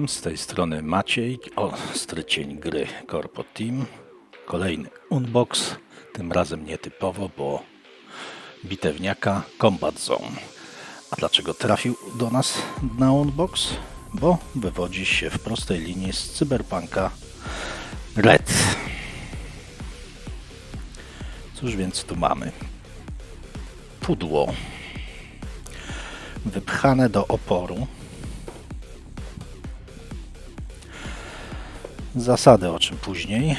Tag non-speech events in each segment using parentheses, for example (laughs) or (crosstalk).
Czołem, z tej strony Maciej, ostry cień gry Corpo Team. Kolejny unbox, tym razem nietypowo, bo bitewniaka Combat Zone. A dlaczego trafił do nas na unbox? Bo wywodzi się w prostej linii z Cyberpunka Red. Cóż więc tu mamy? Pudło. Wypchane do oporu. Zasady, o czym później.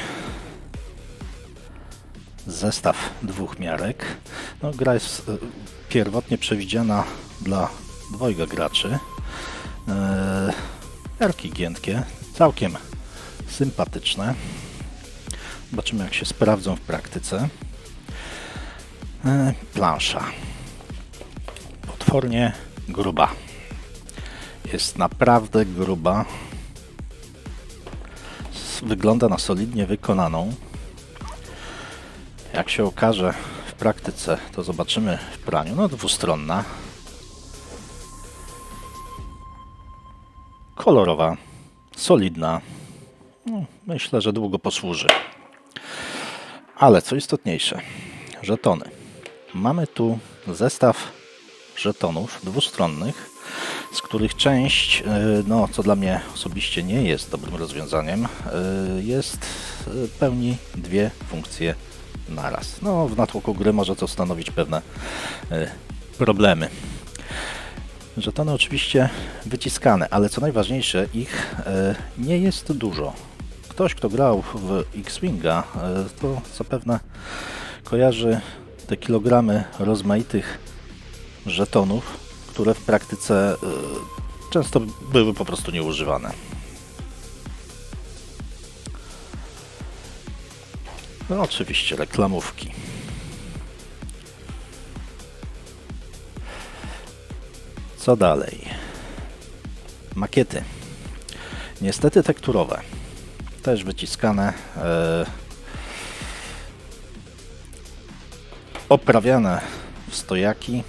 Zestaw dwóch miarek. No, gra jest e, pierwotnie przewidziana dla dwojga graczy. E, Miarki giętkie, całkiem sympatyczne. Zobaczymy, jak się sprawdzą w praktyce. E, Plansza. Potwornie gruba. Jest naprawdę gruba wygląda na solidnie wykonaną. Jak się okaże w praktyce, to zobaczymy w praniu. No, dwustronna. Kolorowa, solidna. No, myślę, że długo posłuży. Ale co istotniejsze, żetony. Mamy tu zestaw żetonów dwustronnych, z których część, e, no co dla mnie osobiście nie jest dobrym rozwiązaniem, e, jest e, pełni dwie funkcje naraz. No w natłoku gry może to stanowić pewne problemy. Żetony oczywiście wyciskane, ale co najważniejsze, ich nie jest dużo. Ktoś, kto grał w X-Winga, to zapewne kojarzy te kilogramy rozmaitych żetonów, które w praktyce y, często były po prostu nieużywane. No oczywiście reklamówki. Co dalej? Makiety. Niestety tekturowe. Też wyciskane. E, oprawiane w stojaki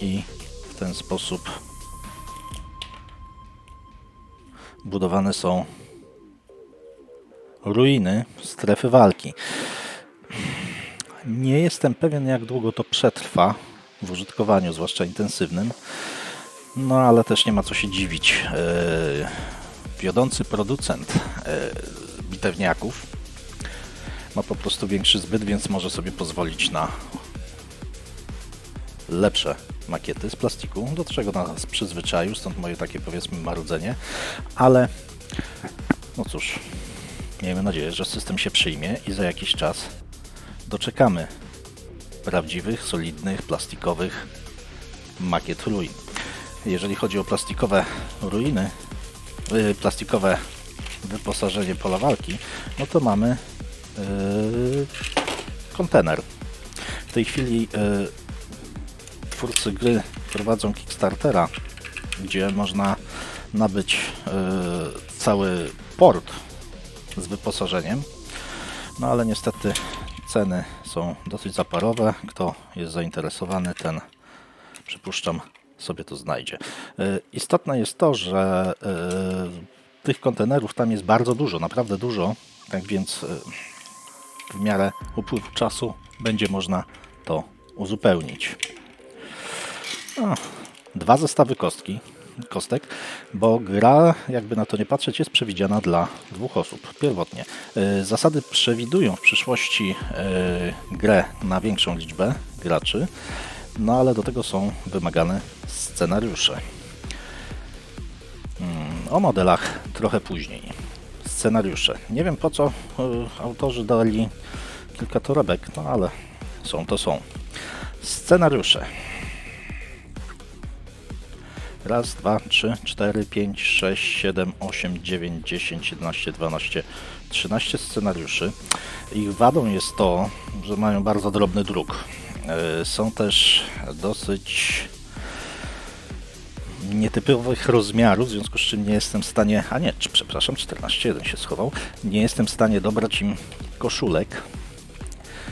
i w ten sposób budowane są ruiny strefy walki. Nie jestem pewien, jak długo to przetrwa w użytkowaniu, zwłaszcza intensywnym. No ale też nie ma co się dziwić. Yy, wiodący producent yy, bitewniaków ma po prostu większy zbyt, więc może sobie pozwolić na lepsze makiety z plastiku, do czego nas przyzwyczaił, stąd moje takie powiedzmy marudzenie, ale no cóż, miejmy nadzieję, że system się przyjmie i za jakiś czas doczekamy prawdziwych, solidnych, plastikowych makiet ruin. Jeżeli chodzi o plastikowe ruiny, yy, plastikowe wyposażenie pola walki, no to mamy yy, kontener. W tej chwili yy, twórcy gry prowadzą Kickstartera, gdzie można nabyć y, cały port z wyposażeniem. No ale niestety ceny są dosyć zaparowe. Kto jest zainteresowany, ten przypuszczam sobie to znajdzie. Y, istotne jest to, że y, tych kontenerów tam jest bardzo dużo, naprawdę dużo. Tak więc w miarę upływu czasu będzie można to uzupełnić. Dwa zestawy kostki, kostek, bo gra, jakby na to nie patrzeć, jest przewidziana dla dwóch osób pierwotnie. E, zasady przewidują w przyszłości e, grę na większą liczbę graczy, no ale do tego są wymagane scenariusze. Mm, o modelach trochę później. Scenariusze. Nie wiem po co e, autorzy dali kilka torebek, no ale są to są. Scenariusze. Raz, dwa, trzy, cztery, pięć, sześć, siedem, osiem, dziewięć, dziesięć, jedenaście, dwanaście, trzynaście scenariuszy. Ich wadą jest to, że mają bardzo drobny druk. E, są też dosyć nietypowych rozmiarów, w związku z czym nie jestem w stanie, a nie, przepraszam, 14.1 się schował, nie jestem w stanie dobrać im koszulek,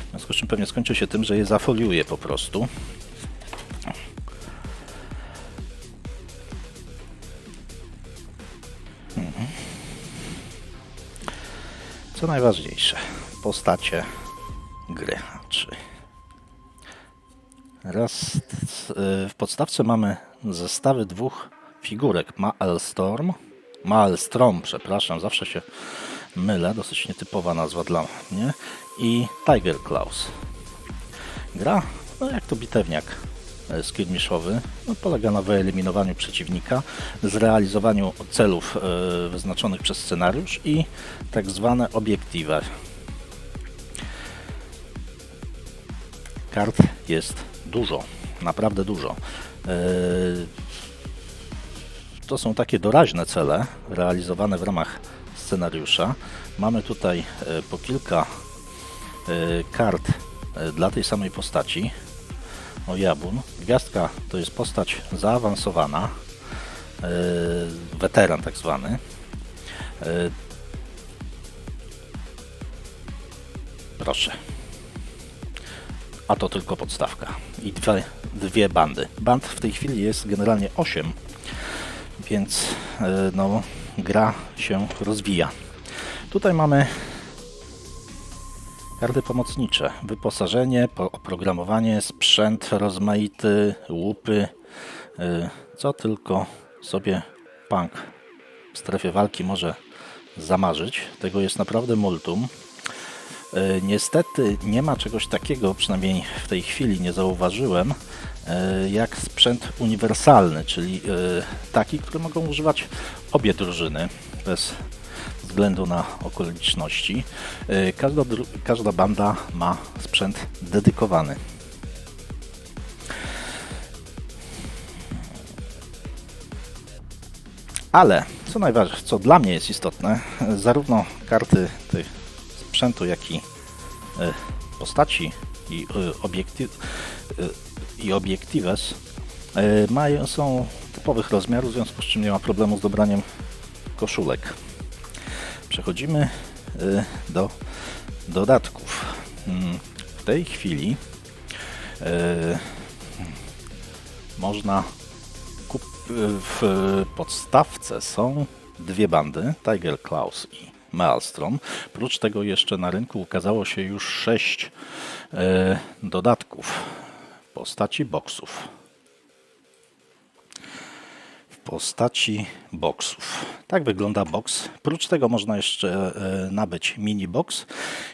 w związku z czym pewnie skończy się tym, że je zafoliuję po prostu. Co najważniejsze, postacie gry. Czyli raz y, w podstawce mamy zestawy dwóch figurek Maelstrom, Maelstrom, przepraszam, zawsze się mylę, dosyć nietypowa nazwa dla mnie i Tiger Claws. Gra, no jak to bitewniak e, skirmiszowy, no, polega na wyeliminowaniu przeciwnika, zrealizowaniu celów e, wyznaczonych przez scenariusz i tak zwane obiektywy. Kart jest dużo, naprawdę dużo. E, To są takie doraźne cele realizowane w ramach scenariusza. Mamy tutaj e, po kilka e, kart e, dla tej samej postaci. O Jabun. Gwiazdka to jest postać zaawansowana, e, weteran tak zwany. E, Proszę. A to tylko podstawka. I dwie, dwie bandy. Band w tej chwili jest generalnie 8, więc e, no, gra się rozwija. Tutaj mamy karty pomocnicze, wyposażenie, po- oprogramowanie, sprzęt rozmaity, łupy, y, co tylko sobie punk w strefie walki może zamarzyć. Tego jest naprawdę multum. Y, Niestety nie ma czegoś takiego, przynajmniej w tej chwili nie zauważyłem, y, jak sprzęt uniwersalny, czyli taki, który mogą używać obie drużyny bez względu na okoliczności. Y, Każda, każda banda ma sprzęt dedykowany. Ale co najważniejsze, co dla mnie jest istotne, zarówno karty tych sprzętu, jak i y, postaci i y, obiekty, i obiektywes mają, są typowych rozmiarów, w związku z czym nie ma problemu z dobraniem koszulek. Przechodzimy y, do dodatków. Mm, W tej chwili y, można w podstawce są dwie bandy, Tiger Claws i Maelstrom. Prócz tego jeszcze na rynku ukazało się już sześć y, dodatków postaci boksów. Postaci boksów. Tak wygląda boks. Prócz tego można jeszcze e, nabyć mini box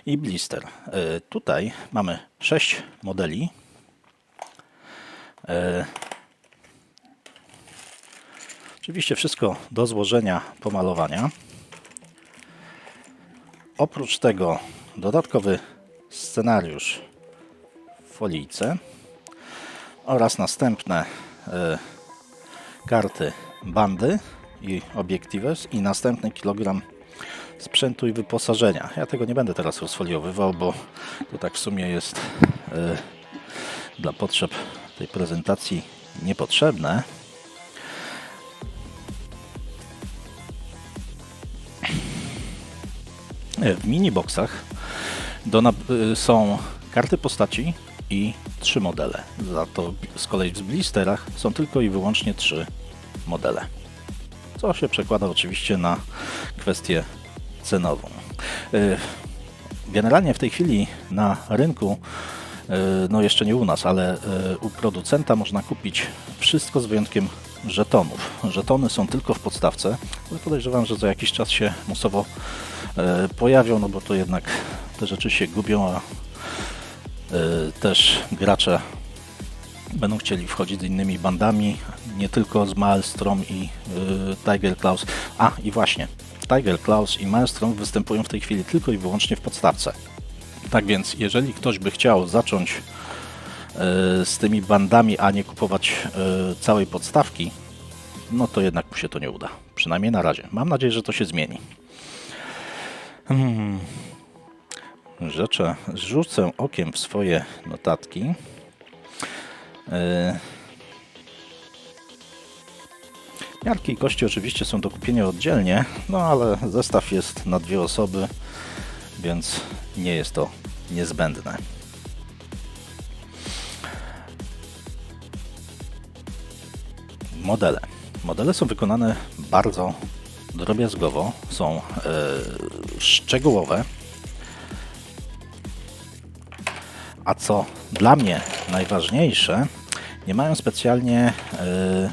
i blister. E, Tutaj mamy sześć modeli. E, Oczywiście wszystko do złożenia, pomalowania. Oprócz tego dodatkowy scenariusz w folijce oraz następne karty bandy i obiektywes i następny kilogram sprzętu i wyposażenia. Ja tego nie będę teraz rozfoliowywał, bo to tak w sumie jest e, dla potrzeb tej prezentacji niepotrzebne. E, W miniboxach do y, są karty postaci i trzy modele. Za to z kolei w blisterach są tylko i wyłącznie trzy modele. Co się przekłada oczywiście na kwestię cenową. Y, Generalnie w tej chwili na rynku, y, no jeszcze nie u nas, ale y, u producenta można kupić wszystko z wyjątkiem żetonów. Żetony są tylko w podstawce, ale podejrzewam, że za jakiś czas się musowo pojawią, no bo to jednak te rzeczy się gubią, a też gracze będą chcieli wchodzić z innymi bandami, nie tylko z Maelstrom i e, Tiger Claws. A i właśnie, Tiger Claws i Maelstrom występują w tej chwili tylko i wyłącznie w podstawce. Tak więc, jeżeli ktoś by chciał zacząć e, z tymi bandami, a nie kupować całej podstawki, no to jednak mu się to nie uda. Przynajmniej na razie. Mam nadzieję, że to się zmieni. Hmm. Rzeczę, rzucę okiem w swoje notatki. E, Miarki i kości oczywiście są do kupienia oddzielnie, no ale zestaw jest na dwie osoby, więc nie jest to niezbędne. Modele. Modele są wykonane bardzo drobiazgowo, są e, szczegółowe, a co dla mnie najważniejsze, nie mają specjalnie e,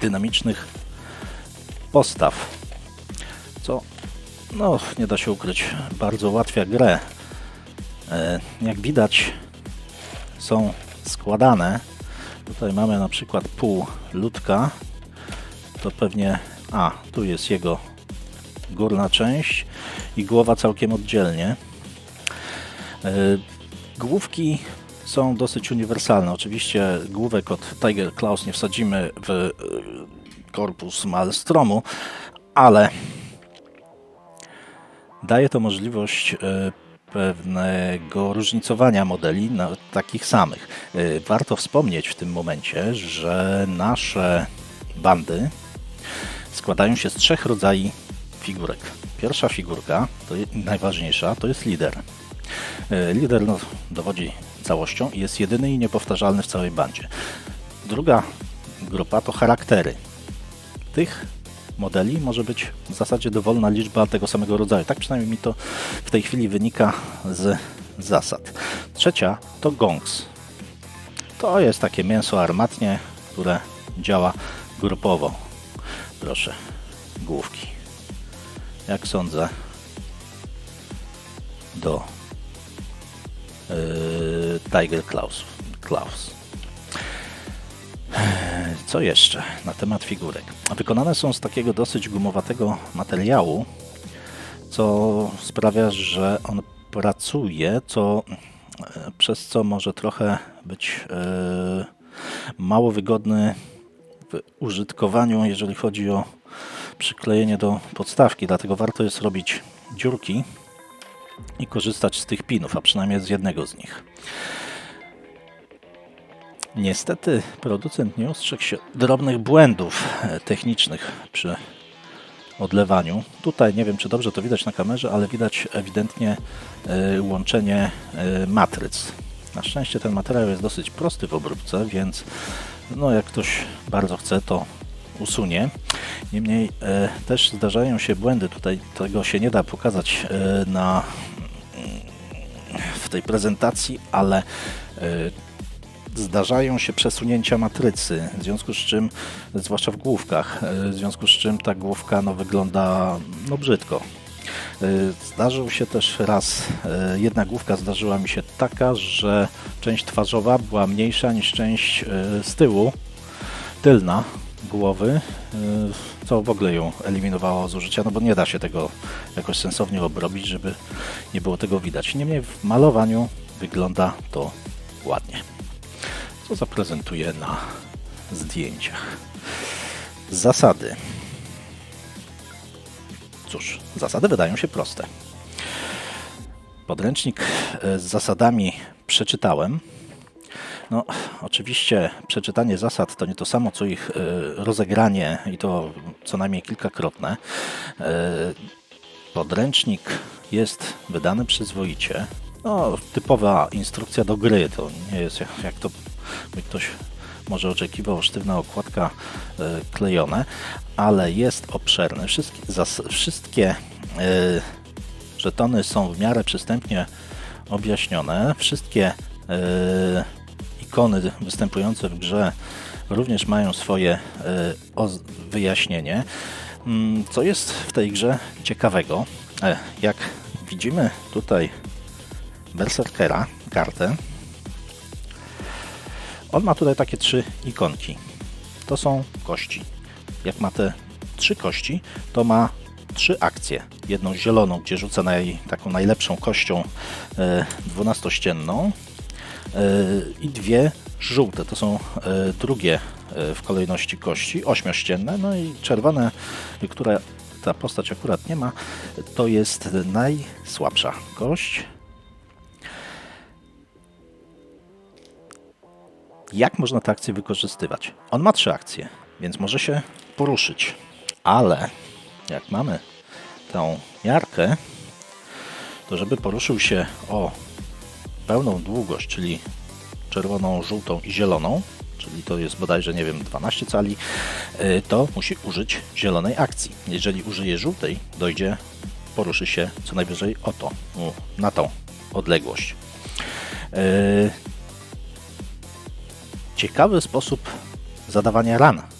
dynamicznych postaw, co no, nie da się ukryć, bardzo ułatwia grę. E, jak widać, są składane. Tutaj mamy na przykład pół ludka. To pewnie. A, tu jest jego górna część i głowa całkiem oddzielnie. E, Główki są dosyć uniwersalne. Oczywiście główek od Tiger Claws nie wsadzimy w e, korpus Maelstromu, ale daje to możliwość e, pewnego różnicowania modeli na takich samych. Warto wspomnieć w tym momencie, że nasze bandy składają się z trzech rodzajów figurek. Pierwsza figurka, to najważniejsza, to jest lider. E, Lider no, dowodzi całością i jest jedyny i niepowtarzalny w całej bandzie. Druga grupa to charaktery. Tych modeli może być w zasadzie dowolna liczba tego samego rodzaju. Tak przynajmniej mi to w tej chwili wynika z zasad. Trzecia to gongs. To jest takie mięso armatnie, które działa grupowo. Proszę, główki. Jak sądzę, do Tiger Klaus. Klaus. Co jeszcze na temat figurek? Wykonane są z takiego dosyć gumowatego materiału, co sprawia, że on pracuje, co, e, przez co może trochę być e, mało wygodny w użytkowaniu, jeżeli chodzi o przyklejenie do podstawki. Dlatego warto jest robić dziurki i korzystać z tych pinów, a przynajmniej z jednego z nich. Niestety producent nie ostrzegł się drobnych błędów e, technicznych przy odlewaniu. Tutaj nie wiem, czy dobrze to widać na kamerze, ale widać ewidentnie e, łączenie e, matryc. Na szczęście ten materiał jest dosyć prosty w obróbce, więc no, jak ktoś bardzo chce, to usunie. Niemniej e, też zdarzają się błędy. Tutaj tego się nie da pokazać e, na w tej prezentacji, ale e, zdarzają się przesunięcia matrycy, w związku z czym, zwłaszcza w główkach, w związku z czym ta główka no, wygląda no, brzydko. Zdarzył się też raz, jedna główka zdarzyła mi się taka, że część twarzowa była mniejsza niż część z tyłu, tylna głowy, e, co w ogóle ją eliminowało z użycia, no bo nie da się tego jakoś sensownie obrobić, żeby nie było tego widać. Niemniej w malowaniu wygląda to ładnie co zaprezentuję na zdjęciach. Zasady. Cóż, zasady wydają się proste. Podręcznik e, z zasadami przeczytałem. No, oczywiście przeczytanie zasad to nie to samo, co ich e, rozegranie i to co najmniej kilkakrotne. E, Podręcznik jest wydany przyzwoicie. No, typowa instrukcja do gry. To nie jest jak, to by ktoś może oczekiwał, sztywna okładka e, klejone, ale jest obszerny. Wszystkie, zas, wszystkie żetony są w miarę przystępnie objaśnione. Wszystkie ikony występujące w grze również mają swoje e, wyjaśnienie. Mm, Co jest w tej grze ciekawego? E, Jak widzimy tutaj Berserkera, kartę, on ma tutaj takie trzy ikonki. To są kości. Jak ma te trzy kości, to ma trzy akcje. Jedną zieloną, gdzie rzuca naj, taką najlepszą kością e, dwunastościenną i dwie żółte. To są e, drugie e, w kolejności kości, ośmiościenne. No i czerwone, które ta postać akurat nie ma, to jest najsłabsza kość. Jak można tę akcję wykorzystywać? On ma trzy akcje, więc może się poruszyć, ale jak mamy tą miarkę, to żeby poruszył się o pełną długość, czyli czerwoną, żółtą i zieloną, czyli to jest bodajże, nie wiem, 12 cali, y, to musi użyć zielonej akcji. Jeżeli użyje żółtej, dojdzie, poruszy się co najwyżej o to, na tą odległość. Yy, ciekawy sposób zadawania ran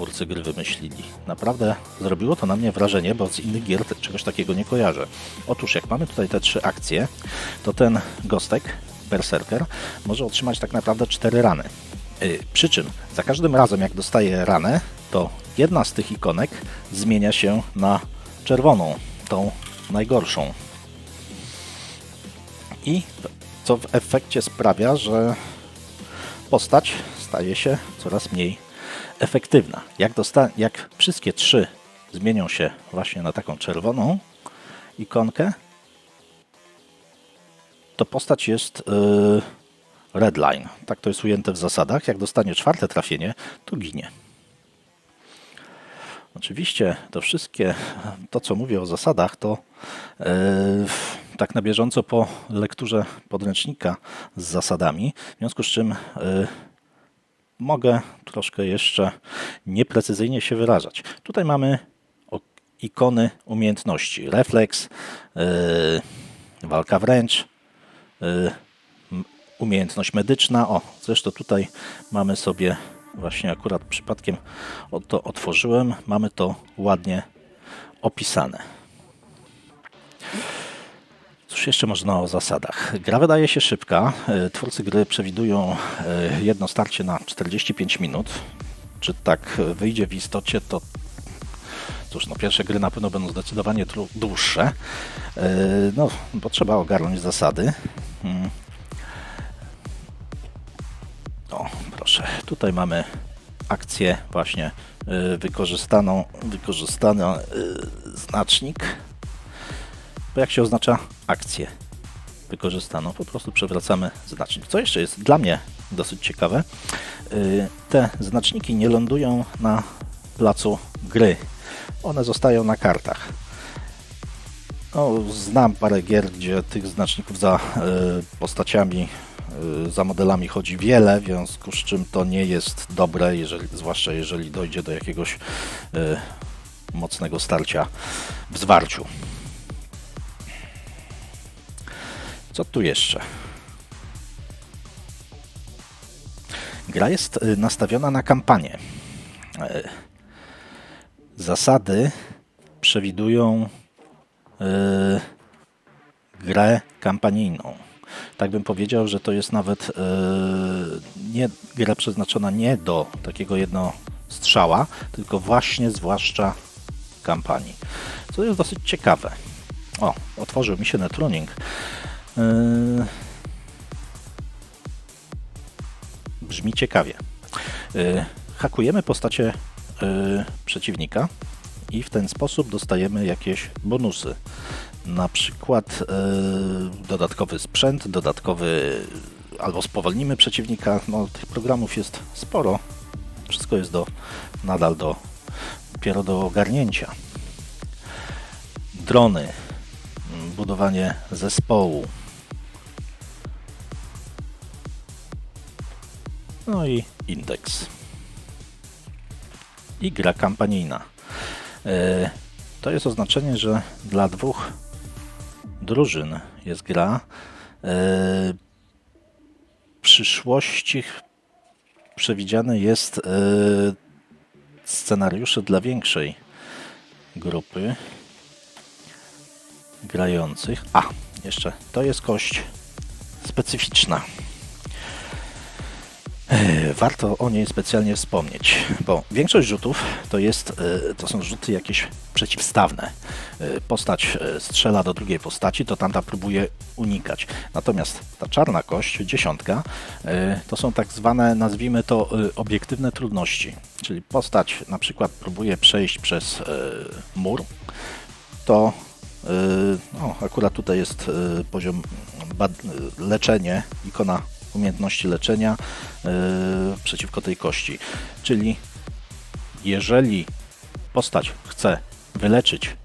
twórcy gry wymyślili. Naprawdę zrobiło to na mnie wrażenie, bo z innych gier czegoś takiego nie kojarzę. Otóż jak mamy tutaj te trzy akcje, to ten gostek, berserker, może otrzymać tak naprawdę cztery rany. Yy, Przy czym za każdym razem jak dostaje ranę, to jedna z tych ikonek zmienia się na czerwoną, tą najgorszą. I co w efekcie sprawia, że postać staje się coraz mniej efektywna. Jak, jak wszystkie trzy zmienią się właśnie na taką czerwoną ikonkę, to postać jest yy, redline. Tak to jest ujęte w zasadach. Jak dostanie czwarte trafienie, to ginie. Oczywiście to wszystkie, to co mówię o zasadach, to e, tak na bieżąco po lekturze podręcznika z zasadami, w związku z czym e, mogę troszkę jeszcze nieprecyzyjnie się wyrażać. Tutaj mamy ikony umiejętności. Refleks, e, walka wręcz, m- umiejętność medyczna. O, zresztą tutaj mamy sobie właśnie akurat przypadkiem to otworzyłem. Mamy to ładnie opisane. Cóż jeszcze można o zasadach? Gra wydaje się szybka. E, Twórcy gry przewidują e, jedno starcie na 45 minut. Czy tak wyjdzie w istocie, to cóż, no pierwsze gry na pewno będą zdecydowanie dłuższe. E, No, bo trzeba ogarnąć zasady. Mm. O, proszę. Tutaj mamy akcję właśnie wykorzystaną, wykorzystany znacznik. Bo jak się oznacza akcję wykorzystaną, po prostu przewracamy znacznik. Co jeszcze jest dla mnie dosyć ciekawe, y, te znaczniki nie lądują na placu gry. One zostają na kartach. No, znam parę gier, gdzie tych znaczników za y, postaciami, y, za modelami chodzi wiele, w związku z czym to nie jest dobre, jeżeli, zwłaszcza jeżeli dojdzie do jakiegoś mocnego starcia w zwarciu. Co tu jeszcze? Gra jest y, nastawiona na kampanię. Y, Zasady przewidują y, grę kampanijną. Tak bym powiedział, że to jest nawet nie gra przeznaczona nie do takiego jednostrzała, tylko właśnie zwłaszcza kampanii. Co jest dosyć ciekawe. O, otworzył mi się netruning. Yy, brzmi ciekawie. Yy, hakujemy postacie yy, przeciwnika i w ten sposób dostajemy jakieś bonusy. Na przykład dodatkowy sprzęt, dodatkowy albo spowolnimy przeciwnika. No, tych programów jest sporo. Wszystko jest do, nadal do, dopiero do ogarnięcia. Drony, budowanie zespołu. No i indeks. I gra kampanijna. E, To jest oznaczenie, że dla dwóch drużyn jest gra. E, W przyszłości przewidziane jest e, scenariusze dla większej grupy grających. A, jeszcze to jest kość specyficzna. E, Warto o niej specjalnie wspomnieć, bo większość rzutów to, jest, e, to są rzuty jakieś przeciwstawne. E, Postać strzela do drugiej postaci, to tamta próbuje unikać. Natomiast ta czarna kość, dziesiątka, to są tak zwane, nazwijmy to, obiektywne trudności. Czyli postać na przykład próbuje przejść przez mur, to no, akurat tutaj jest poziom leczenie, ikona umiejętności leczenia y, przeciwko tej kości. Czyli jeżeli postać chce wyleczyć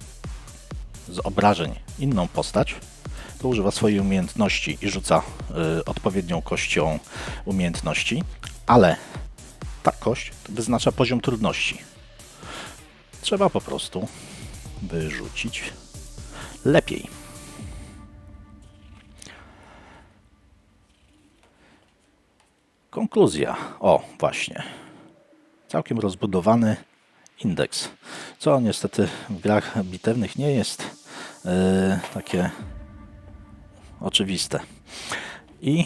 z obrażeń inną postać, to używa swojej umiejętności i rzuca y, odpowiednią kością umiejętności, ale ta kość wyznacza poziom trudności. Trzeba po prostu wyrzucić lepiej. Konkluzja. O, właśnie. Całkiem rozbudowany indeks, co niestety w grach bitewnych nie jest e, takie oczywiste. I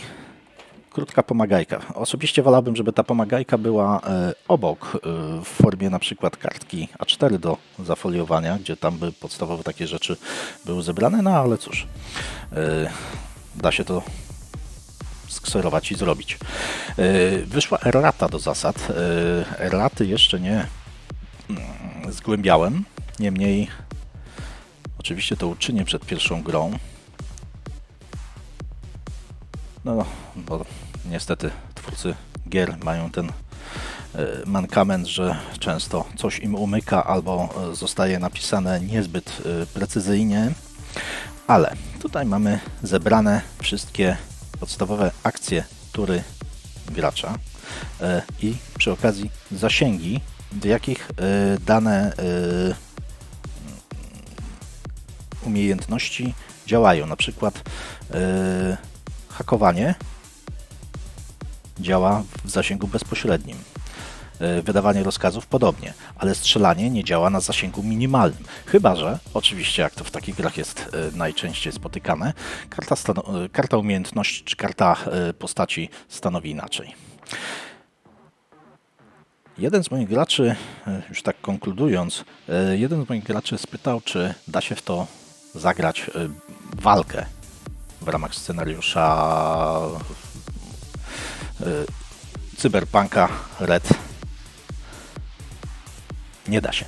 krótka pomagajka. Osobiście wolałbym, żeby ta pomagajka była e, obok, e, w formie na przykład kartki A4 do zafoliowania, gdzie tam by podstawowe takie rzeczy były zebrane, no ale cóż, da się to skserować i zrobić. E, Wyszła errata do zasad. E, Erraty jeszcze nie mm, zgłębiałem, niemniej oczywiście to uczynię przed pierwszą grą. No, bo niestety twórcy gier mają ten e, mankament, że często coś im umyka albo zostaje napisane niezbyt precyzyjnie, ale tutaj mamy zebrane wszystkie podstawowe akcje tury gracza e, i przy okazji zasięgi, w jakich e, dane e, umiejętności działają. Na przykład hakowanie działa w zasięgu bezpośrednim. E, Wydawanie rozkazów podobnie, ale strzelanie nie działa na zasięgu minimalnym. Chyba, że, oczywiście, jak to w takich grach jest e, najczęściej spotykane, karta, e, karta umiejętności czy karta postaci stanowi inaczej. Jeden z moich graczy, już tak konkludując, jeden z moich graczy spytał, czy da się w to zagrać walkę w ramach scenariusza Cyberpunka Red. Nie da się.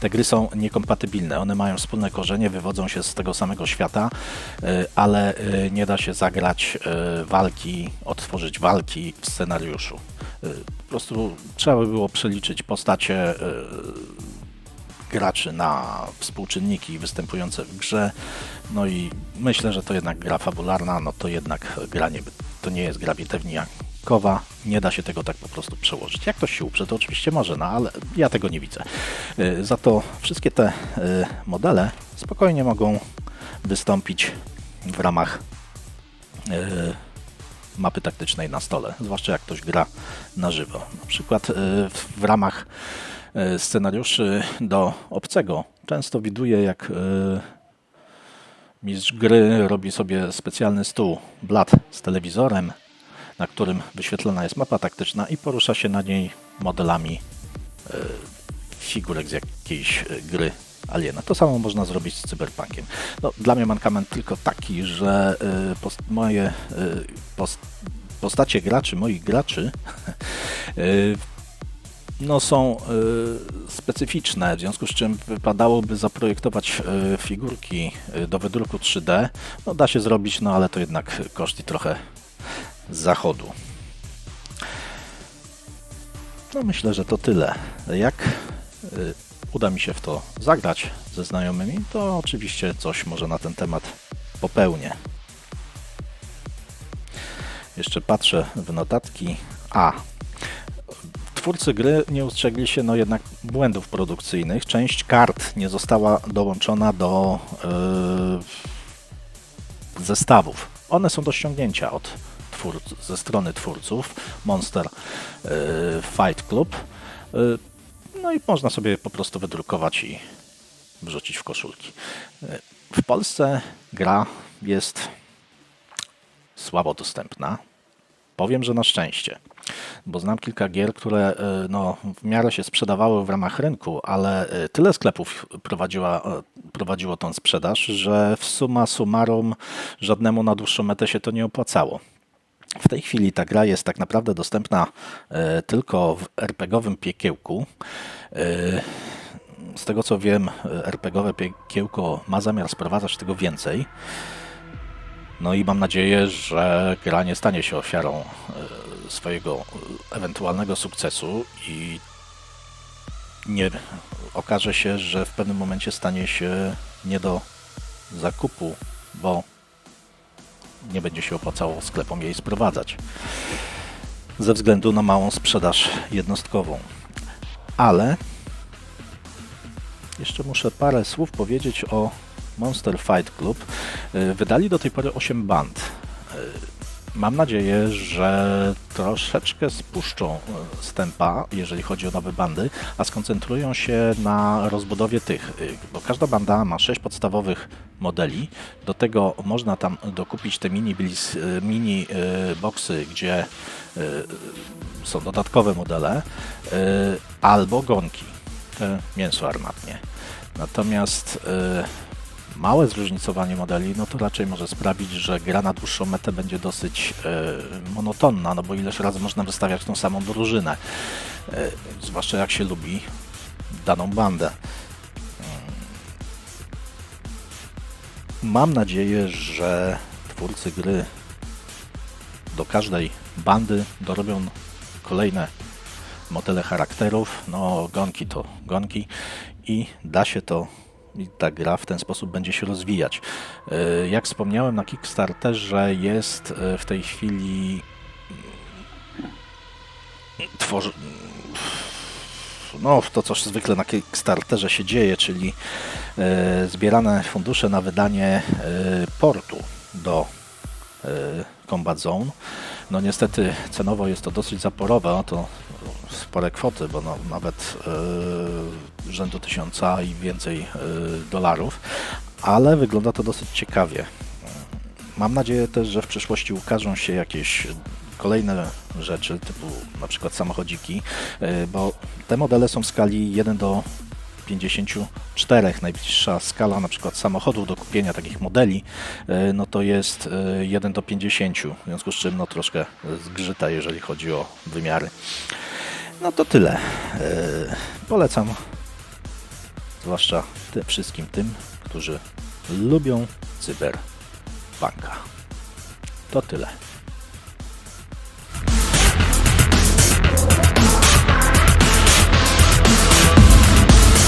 Te gry są niekompatybilne. One mają wspólne korzenie, wywodzą się z tego samego świata, e, ale e, nie da się zagrać e, walki, odtworzyć walki w scenariuszu. Po prostu trzeba by było przeliczyć postacie graczy na współczynniki występujące w grze. No i myślę, że to jednak gra fabularna, no to jednak gra nie, to nie jest gra Nie da się tego tak po prostu przełożyć. Jak ktoś się uprze, to oczywiście może, no ale ja tego nie widzę. Y, Za to wszystkie te y, modele spokojnie mogą wystąpić w ramach y, mapy taktycznej na stole, zwłaszcza jak ktoś gra na żywo. Na przykład w- ramach scenariuszy do obcego często widuję, jak mistrz gry robi sobie specjalny stół, blat z telewizorem, na którym wyświetlona jest mapa taktyczna i porusza się na niej modelami y, figurek z jakiejś y, gry Aliena. To samo można zrobić z Cyberpunkiem. No, dla mnie mankament tylko taki, że y, post- moje post- postacie graczy, moich graczy (laughs) no, są specyficzne, w związku z czym wypadałoby zaprojektować figurki do wydruku 3D. No, da się zrobić, no ale to jednak koszty trochę zachodu. No myślę, że to tyle. Jak y, uda mi się w to zagrać ze znajomymi, to oczywiście coś może na ten temat popełnię. Jeszcze patrzę w notatki. A, twórcy gry nie ustrzegli się no jednak błędów produkcyjnych. Część kart nie została dołączona do yy, zestawów. One są do ściągnięcia od ze strony twórców Monster yy, Fight Club. Yy, no i można sobie po prostu wydrukować i wrzucić w koszulki. Yy, W Polsce gra jest słabo dostępna. Powiem, że na szczęście, bo znam kilka gier, które no, w miarę się sprzedawały w ramach rynku, ale tyle sklepów prowadziła, prowadziło tą sprzedaż, że w summa summarum żadnemu na dłuższą metę się to nie opłacało. W tej chwili ta gra jest tak naprawdę dostępna y, tylko w RPGowym piekiełku. Y, Z tego co wiem, RPGowe piekiełko ma zamiar sprowadzać tego więcej. No i mam nadzieję, że gra nie stanie się ofiarą e, swojego e, ewentualnego sukcesu i nie okaże się, że w pewnym momencie stanie się nie do zakupu, bo nie będzie się opłacało sklepom jej sprowadzać ze względu na małą sprzedaż jednostkową. Ale jeszcze muszę parę słów powiedzieć o Monster Fight Club. Wydali do tej pory 8 band. Mam nadzieję, że troszeczkę spuszczą e, stępa, jeżeli chodzi o nowe bandy, a skoncentrują się na rozbudowie tych, y, bo każda banda ma sześć podstawowych modeli. Do tego można tam dokupić te mini, blis, y, mini boxy, gdzie są dodatkowe modele, albo gonki, mięso armatnie. Natomiast małe zróżnicowanie modeli, no to raczej może sprawić, że gra na dłuższą metę będzie dosyć e, monotonna, no bo ileż razy można wystawiać tą samą drużynę, e, zwłaszcza jak się lubi daną bandę. Mam nadzieję, że twórcy gry do każdej bandy dorobią kolejne modele charakterów, no gonki to gonki i da się to i ta gra w ten sposób będzie się rozwijać. E, Jak wspomniałem na Kickstarterze jest e, w tej chwili tworzy... No, to co zwykle na Kickstarterze się dzieje, czyli e, zbierane fundusze na wydanie portu do Combat Zone. No niestety cenowo jest to dosyć zaporowe, a to spore kwoty, bo no, nawet e, rzędu tysiąca i więcej e, dolarów, ale wygląda to dosyć ciekawie. Mam nadzieję też, że w przyszłości ukażą się jakieś kolejne rzeczy, typu na przykład samochodziki, e, bo te modele są w skali 1 do 54. Najbliższa skala na przykład samochodów do kupienia takich modeli, e, no to jest e, 1 do 50, w związku z czym no troszkę zgrzyta, jeżeli chodzi o wymiary. No to tyle. E, Polecam zwłaszcza tym wszystkim tym, którzy lubią cyberpunka. To tyle.